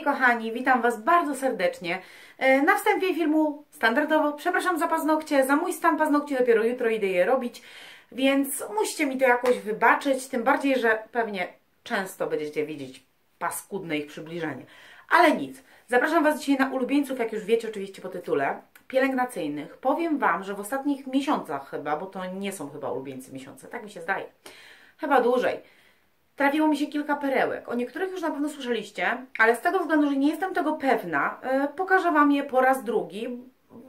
moi kochani, witam Was bardzo serdecznie. E, na wstępie filmu standardowo przepraszam za paznokcie, za mój stan paznokci dopiero jutro idę je robić, więc musicie mi to jakoś wybaczyć, tym bardziej, że pewnie często będziecie widzieć paskudne ich przybliżenie. Ale nic, zapraszam Was dzisiaj na ulubieńców, jak już wiecie oczywiście po tytule, pielęgnacyjnych. Powiem Wam, że w ostatnich miesiącach chyba, bo to nie są chyba ulubieńcy miesiące, tak mi się zdaje, chyba dłużej, trafiło mi się kilka perełek. O niektórych już na pewno słyszeliście, ale z tego względu, że nie jestem tego pewna, yy, pokażę Wam je po raz drugi,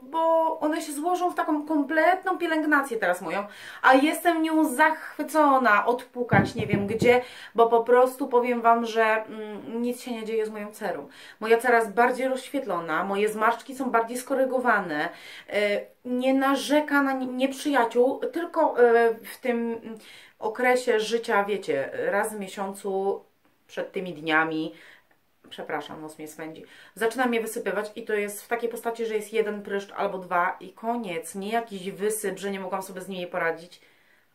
bo one się złożą w taką kompletną pielęgnację teraz moją, a jestem nią zachwycona, odpukać nie wiem gdzie, bo po prostu powiem Wam, że mm, nic się nie dzieje z moją cerą. Moja cera jest bardziej rozświetlona, moje zmarszczki są bardziej skorygowane, yy, nie narzeka na nieprzyjaciół, tylko yy, w tym okresie życia, wiecie, raz w miesiącu przed tymi dniami, przepraszam, nos mnie swędzi, zaczyna mnie wysypywać i to jest w takiej postaci, że jest jeden pryszcz albo dwa i koniec, nie jakiś wysyp, że nie mogłam sobie z nimi poradzić.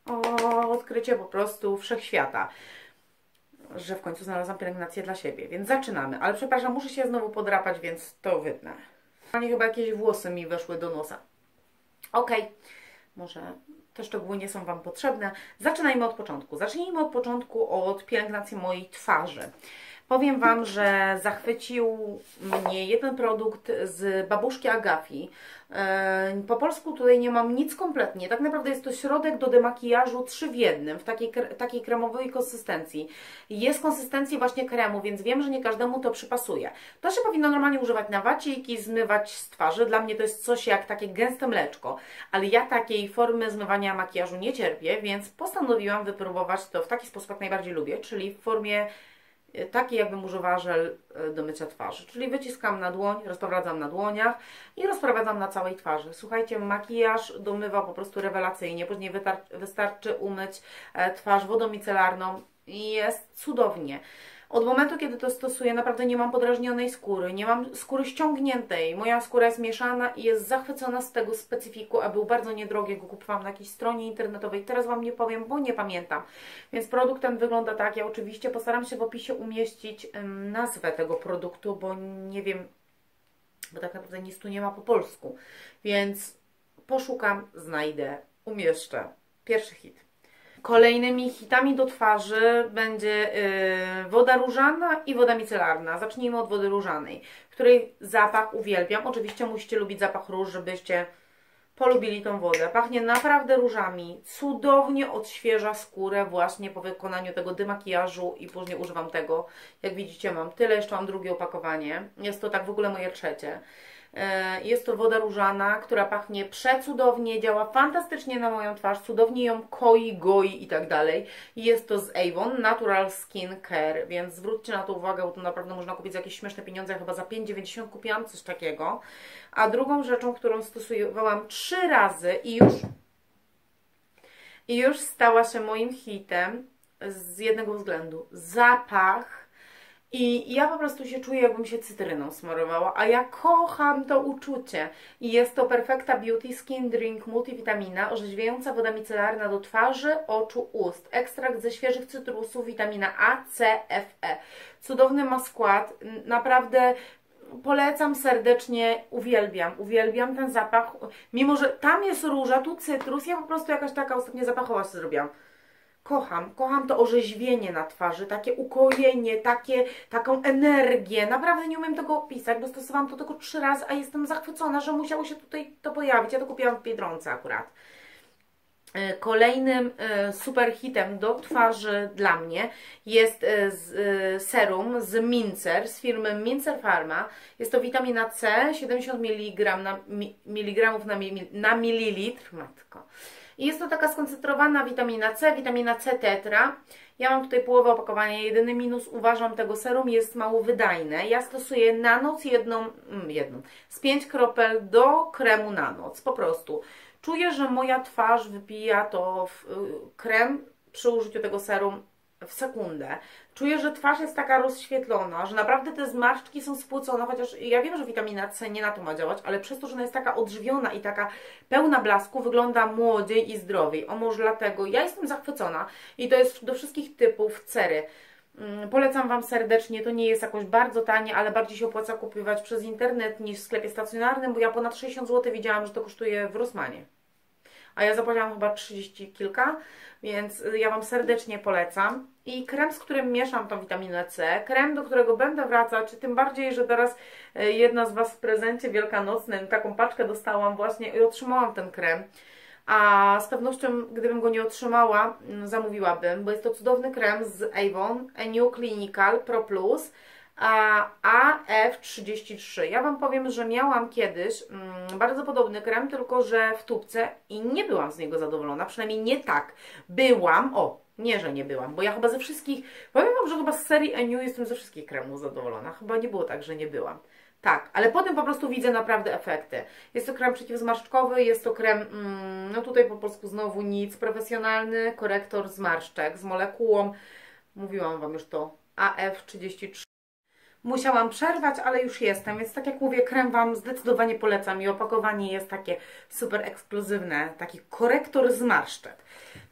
O, odkrycie po prostu wszechświata że w końcu znalazłam pielęgnację dla siebie, więc zaczynamy. Ale przepraszam, muszę się znowu podrapać, więc to wytnę. Ani chyba jakieś włosy mi weszły do nosa. Ok, może te szczegóły nie są Wam potrzebne. Zaczynajmy od początku. Zacznijmy od początku od pielęgnacji mojej twarzy. Powiem Wam, że zachwycił mnie jeden produkt z babuszki Agafi. E, po polsku tutaj nie mam nic kompletnie. Tak naprawdę jest to środek do demakijażu 3 w jednym, w takiej, takiej kremowej konsystencji. Jest konsystencji właśnie kremu, więc wiem, że nie każdemu to przypasuje. To się powinno normalnie używać na waciki, zmywać z twarzy. Dla mnie to jest coś jak takie gęste mleczko, ale ja takiej formy zmywania makijażu nie cierpię, więc postanowiłam wypróbować to w taki sposób, jak najbardziej lubię, czyli w formie taki jakbym używała żel e, do mycia twarzy. Czyli wyciskam na dłoń, rozprowadzam na dłoniach i rozprowadzam na całej twarzy. Słuchajcie, makijaż domywa po prostu rewelacyjnie. Później wystarczy umyć e, twarz wodą micelarną jest cudownie. Od momentu, kiedy to stosuję, naprawdę nie mam podrażnionej skóry, nie mam skóry ściągniętej. Moja skóra jest mieszana i jest zachwycona z tego specyfiku, a był bardzo niedrogi, go kupowałam na jakiejś stronie internetowej. Teraz Wam nie powiem, bo nie pamiętam. Więc produkt ten wygląda tak. Ja oczywiście postaram się w opisie umieścić nazwę tego produktu, bo nie wiem, bo tak naprawdę nic tu nie ma po polsku. Więc poszukam, znajdę, umieszczę. Pierwszy hit. Kolejnymi hitami do twarzy będzie yy, woda różana i woda micelarna. Zacznijmy od wody różanej, której zapach uwielbiam. Oczywiście musicie lubić zapach róż, żebyście polubili tą wodę. Pachnie naprawdę różami, cudownie odświeża skórę właśnie po wykonaniu tego demakijażu i później używam tego. Jak widzicie mam tyle, jeszcze mam drugie opakowanie. Jest to tak w ogóle moje trzecie. E, jest to woda różana, która pachnie przecudownie, działa fantastycznie na moją twarz, cudownie ją koi, goi i tak dalej. Jest to z Avon Natural Skin Care, więc zwróćcie na to uwagę, bo to naprawdę można kupić za jakieś śmieszne pieniądze. Chyba za 5,90 kupiłam coś takiego. A drugą rzeczą, którą stosowałam trzy razy i już, i już stała się moim hitem z jednego względu. Zapach i ja po prostu się czuję, jakbym się cytryną smarowała, a ja kocham to uczucie. I jest to Perfecta Beauty Skin Drink Multivitamina, orzeźwiająca woda micelarna do twarzy, oczu, ust. Ekstrakt ze świeżych cytrusów, witamina A, C, F, E. Cudowny ma skład, naprawdę polecam serdecznie, uwielbiam, uwielbiam ten zapach. Mimo, że tam jest róża, tu cytrus, ja po prostu jakaś taka ostatnio zapachowa się zrobiłam kocham. Kocham to orzeźwienie na twarzy, takie ukojenie, takie, taką energię. Naprawdę nie umiem tego opisać, bo stosowałam to tylko trzy razy, a jestem zachwycona, że musiało się tutaj to pojawić. Ja to kupiłam w Biedronce akurat. E, kolejnym e, super hitem do twarzy dla mnie jest e, serum z Mincer z firmy Mincer Pharma. Jest to witamina C, 70 mg na, na, na mililitr. Matko. I jest to taka skoncentrowana witamina C, witamina C tetra. Ja mam tutaj połowę opakowania. Jedyny minus uważam tego serum jest mało wydajne. Ja stosuję na noc jedną, mm, jedną z 5 kropel do kremu na noc. Po prostu. Czuję, że moja twarz wypija to w, y, krem przy użyciu tego serum w sekundę. Czuję, że twarz jest taka rozświetlona, że naprawdę te zmarszczki są spłucone, chociaż ja wiem, że witamina C nie na to ma działać, ale przez to, że ona jest taka odżywiona i taka pełna blasku, wygląda młodziej i zdrowiej. O może dlatego ja jestem zachwycona i to jest do wszystkich typów cery. Mm, polecam Wam serdecznie, to nie jest jakoś bardzo tanie, ale bardziej się opłaca kupować przez internet niż w sklepie stacjonarnym, bo ja ponad 60 zł widziałam, że to kosztuje w Rosmanie. A ja zapłaciłam chyba 30 kilka, więc ja Wam serdecznie polecam. I krem, z którym mieszam tą witaminę C, krem, do którego będę wracać, tym bardziej, że teraz e, jedna z Was w prezencie wielkanocnym taką paczkę dostałam właśnie i otrzymałam ten krem a z pewnością gdybym go nie otrzymała, mm, zamówiłabym, bo jest to cudowny krem z Avon, A New Clinical Pro Plus AF33. Ja Wam powiem, że miałam kiedyś mm, bardzo podobny krem, tylko że w tubce i nie byłam z niego zadowolona, przynajmniej nie tak. Byłam, o, nie, że nie byłam, bo ja chyba ze wszystkich, powiem Wam, że chyba z serii A New jestem ze wszystkich kremów zadowolona. Chyba nie było tak, że nie byłam. Tak, ale potem po prostu widzę naprawdę efekty. Jest to krem przeciwzmarszczkowy, jest to krem, mm, no tutaj po polsku znowu nic, profesjonalny korektor zmarszczek z molekułą, mówiłam Wam już to, AF33. Musiałam przerwać, ale już jestem, więc tak jak mówię, krem Wam zdecydowanie polecam i opakowanie jest takie super ekskluzywne, taki korektor zmarszczek.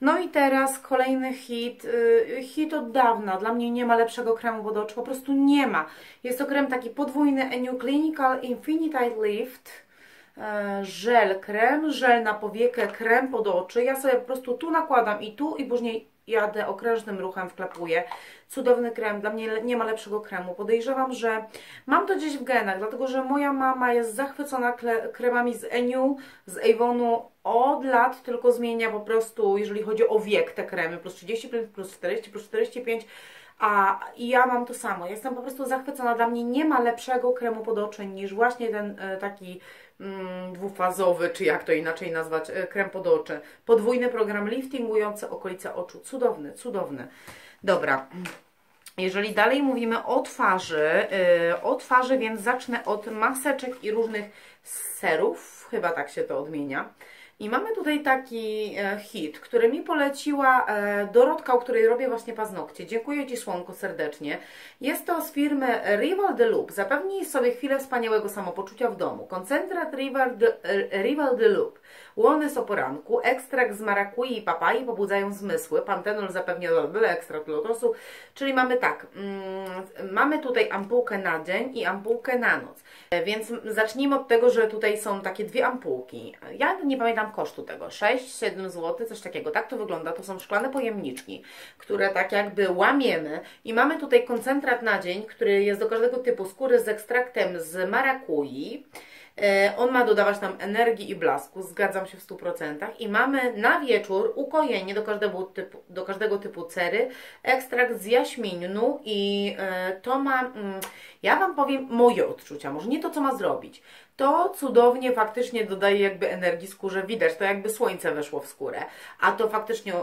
No i teraz kolejny hit, yy, hit od dawna, dla mnie nie ma lepszego kremu pod oczy, po prostu nie ma. Jest to krem taki podwójny New Clinical Infinite Lift, e, żel krem, żel na powiekę, krem pod oczy. Ja sobie po prostu tu nakładam i tu i później jadę okrężnym ruchem, wklepuję. Cudowny krem, dla mnie nie ma lepszego kremu. Podejrzewam, że mam to gdzieś w genach, dlatego że moja mama jest zachwycona kremami z Eniu, z Avonu od lat, tylko zmienia po prostu, jeżeli chodzi o wiek, te kremy, plus 35, plus 40, plus 45, a ja mam to samo. Jestem po prostu zachwycona. Dla mnie nie ma lepszego kremu pod oczy niż właśnie ten e, taki dwufazowy, czy jak to inaczej nazwać, e, krem pod oczy. Podwójny program liftingujący okolice oczu. Cudowny, cudowny. Dobra. Jeżeli dalej mówimy o twarzy, yy, o twarzy, więc zacznę od maseczek i różnych serów, chyba tak się to odmienia. I mamy tutaj taki e, hit, który mi poleciła e, Dorotka, u której robię właśnie paznokcie. Dziękuję Ci Słonko serdecznie. Jest to z firmy Rival The Loop. Zapewnij sobie chwilę wspaniałego samopoczucia w domu. Koncentrat Rival The, e, Rival The Loop. Wellness o poranku, ekstrakt z marakui i papai pobudzają zmysły, pantenol zapewnia byle ekstrakt lotosu, czyli mamy tak, mm, mamy tutaj ampułkę na dzień i ampułkę na noc. Więc zacznijmy od tego, że tutaj są takie dwie ampułki. Ja nie pamiętam kosztu tego, 6-7 zł, coś takiego. Tak to wygląda. To są szklane pojemniczki, które tak jakby łamiemy i mamy tutaj koncentrat na dzień, który jest do każdego typu skóry z ekstraktem z marakui. E, on ma dodawać nam energii i blasku, zgadzam się w 100%. I mamy na wieczór ukojenie do każdego typu, do każdego typu cery, ekstrakt z jaśminu i e, to ma, mm, ja Wam powiem moje odczucia, może nie to, co ma zrobić to cudownie faktycznie dodaje jakby energii skórze, widać, to jakby słońce weszło w skórę, a to faktycznie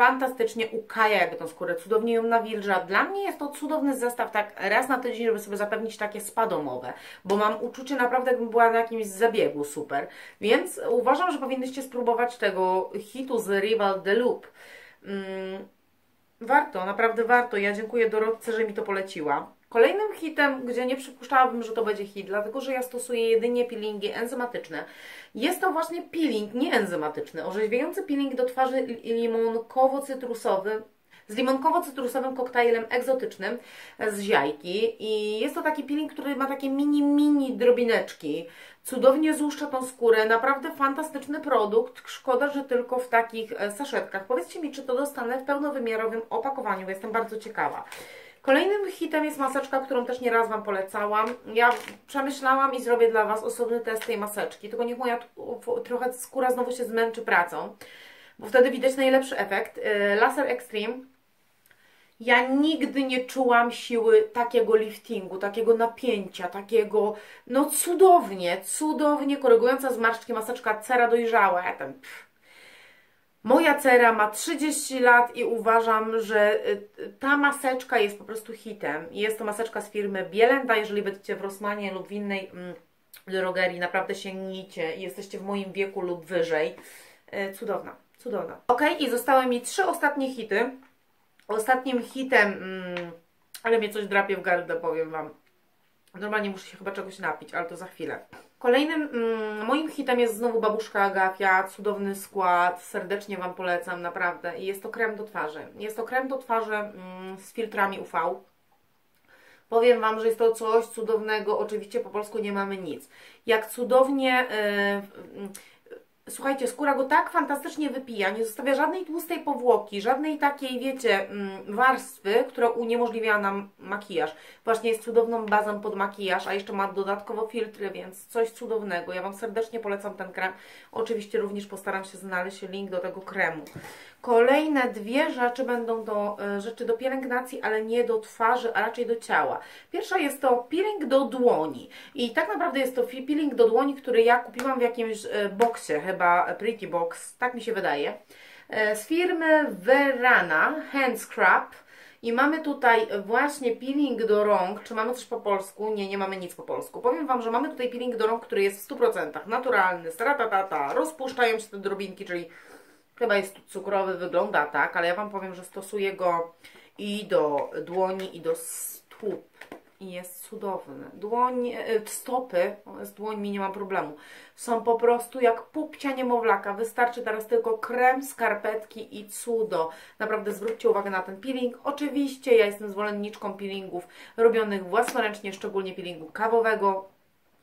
fantastycznie ukaja jakby tą skórę, cudownie ją nawilża. Dla mnie jest to cudowny zestaw tak raz na tydzień, żeby sobie zapewnić takie spa domowe, bo mam uczucie naprawdę jakbym była na jakimś zabiegu super, więc uważam, że powinnyście spróbować tego hitu z Rival The Loop. Mm, warto, naprawdę warto. Ja dziękuję Dorotce, że mi to poleciła. Kolejnym hitem, gdzie nie przypuszczałabym, że to będzie hit, dlatego że ja stosuję jedynie peelingi enzymatyczne, jest to właśnie peeling nieenzymatyczny, orzeźwiający peeling do twarzy limonkowo-cytrusowy, z limonkowo-cytrusowym koktajlem egzotycznym z ziajki i jest to taki peeling, który ma takie mini, mini drobineczki. Cudownie złuszcza tą skórę, naprawdę fantastyczny produkt. Szkoda, że tylko w takich e, saszetkach. Powiedzcie mi, czy to dostanę w pełnowymiarowym opakowaniu, jestem bardzo ciekawa. Kolejnym hitem jest maseczka, którą też nieraz Wam polecałam. Ja przemyślałam i zrobię dla Was osobny test tej maseczki, tylko niech moja trochę skóra znowu się zmęczy pracą, bo wtedy widać najlepszy efekt. Y, Laser Extreme. Ja nigdy nie czułam siły takiego liftingu, takiego napięcia, takiego, no cudownie, cudownie korygująca zmarszczki maseczka cera dojrzała. Ja tam, pff, Moja cera ma 30 lat i uważam, że y, ta maseczka jest po prostu hitem. Jest to maseczka z firmy Bielenda. Jeżeli będziecie w Rosmanie lub w innej mm, drogerii, naprawdę sięgnijcie i jesteście w moim wieku lub wyżej. Y, cudowna, cudowna. Ok, i zostały mi trzy ostatnie hity. Ostatnim hitem, mm, ale mnie coś drapie w gardle, powiem Wam. Normalnie muszę się chyba czegoś napić, ale to za chwilę. Kolejnym mm, moim hitem jest znowu Babuszka Agafia, cudowny skład, serdecznie Wam polecam, naprawdę. I jest to krem do twarzy. Jest to krem do twarzy mm, z filtrami UV. Powiem Wam, że jest to coś cudownego, oczywiście po polsku nie mamy nic. Jak cudownie... Yy, Słuchajcie, skóra go tak fantastycznie wypija, nie zostawia żadnej tłustej powłoki, żadnej takiej, wiecie, mm, warstwy, która uniemożliwia nam makijaż. Właśnie jest cudowną bazą pod makijaż, a jeszcze ma dodatkowo filtry, więc coś cudownego. Ja Wam serdecznie polecam ten krem. Oczywiście również postaram się znaleźć link do tego kremu. Kolejne dwie rzeczy będą to e, rzeczy do pielęgnacji, ale nie do twarzy, a raczej do ciała. Pierwsza jest to peeling do dłoni. I tak naprawdę jest to peeling do dłoni, który ja kupiłam w jakimś e, boksie, chyba Pretty Box, tak mi się wydaje. E, z firmy Verana Hand Scrub. I mamy tutaj właśnie peeling do rąk. Czy mamy coś po polsku? Nie, nie mamy nic po polsku. Powiem Wam, że mamy tutaj peeling do rąk, który jest w 100% naturalny, stratatata, rozpuszczają się te drobinki, czyli Chyba jest cukrowy, wygląda tak, ale ja Wam powiem, że stosuję go i do dłoni, i do stóp. I jest cudowny. Dłoń, e, stopy, z dłońmi nie mam problemu, są po prostu jak pupcia niemowlaka. Wystarczy teraz tylko krem, skarpetki i cudo. Naprawdę zwróćcie uwagę na ten peeling. Oczywiście ja jestem zwolenniczką peelingów robionych własnoręcznie, szczególnie peelingu kawowego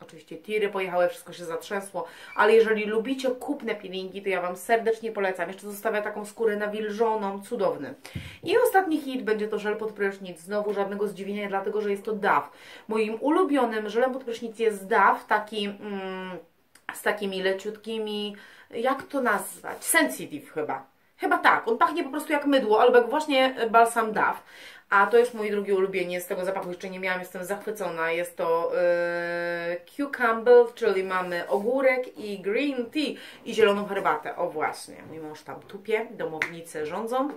Oczywiście tiry pojechały, wszystko się zatrzęsło, ale jeżeli lubicie kupne peelingi, to ja Wam serdecznie polecam. Jeszcze zostawia taką skórę nawilżoną, cudowny. I ostatni hit będzie to żel pod prysznic. Znowu żadnego zdziwienia, dlatego że jest to DAW. Moim ulubionym żelem pod prysznic jest DAW, taki mm, z takimi leciutkimi, jak to nazwać? Sensitive chyba. Chyba tak, on pachnie po prostu jak mydło, albo jak właśnie balsam DAW. A to jest mój drugi ulubieniec, tego zapachu jeszcze nie miałam, jestem zachwycona. Jest to yy, cucumber, czyli mamy ogórek i green tea i zieloną herbatę. O właśnie, mój mąż tam tupie, domownice rządzą.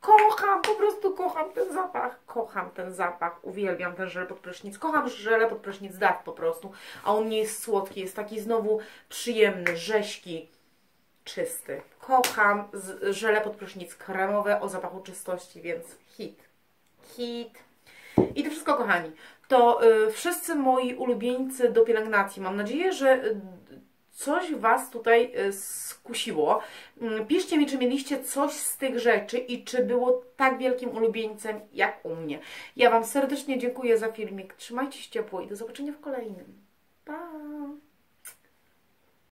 Kocham, po prostu kocham ten zapach. Kocham ten zapach, uwielbiam ten żel pod prysznic. Kocham żele pod prysznic po prostu. A on nie jest słodki, jest taki znowu przyjemny, rześki, czysty. Kocham żele pod prysznic kremowe o zapachu czystości, więc hit. Hit. I to wszystko, kochani. To y, wszyscy moi ulubieńcy do pielęgnacji. Mam nadzieję, że y, coś Was tutaj y, skusiło. Y, piszcie mi, czy mieliście coś z tych rzeczy i czy było tak wielkim ulubieńcem jak u mnie. Ja Wam serdecznie dziękuję za filmik. Trzymajcie się ciepło i do zobaczenia w kolejnym. Pa!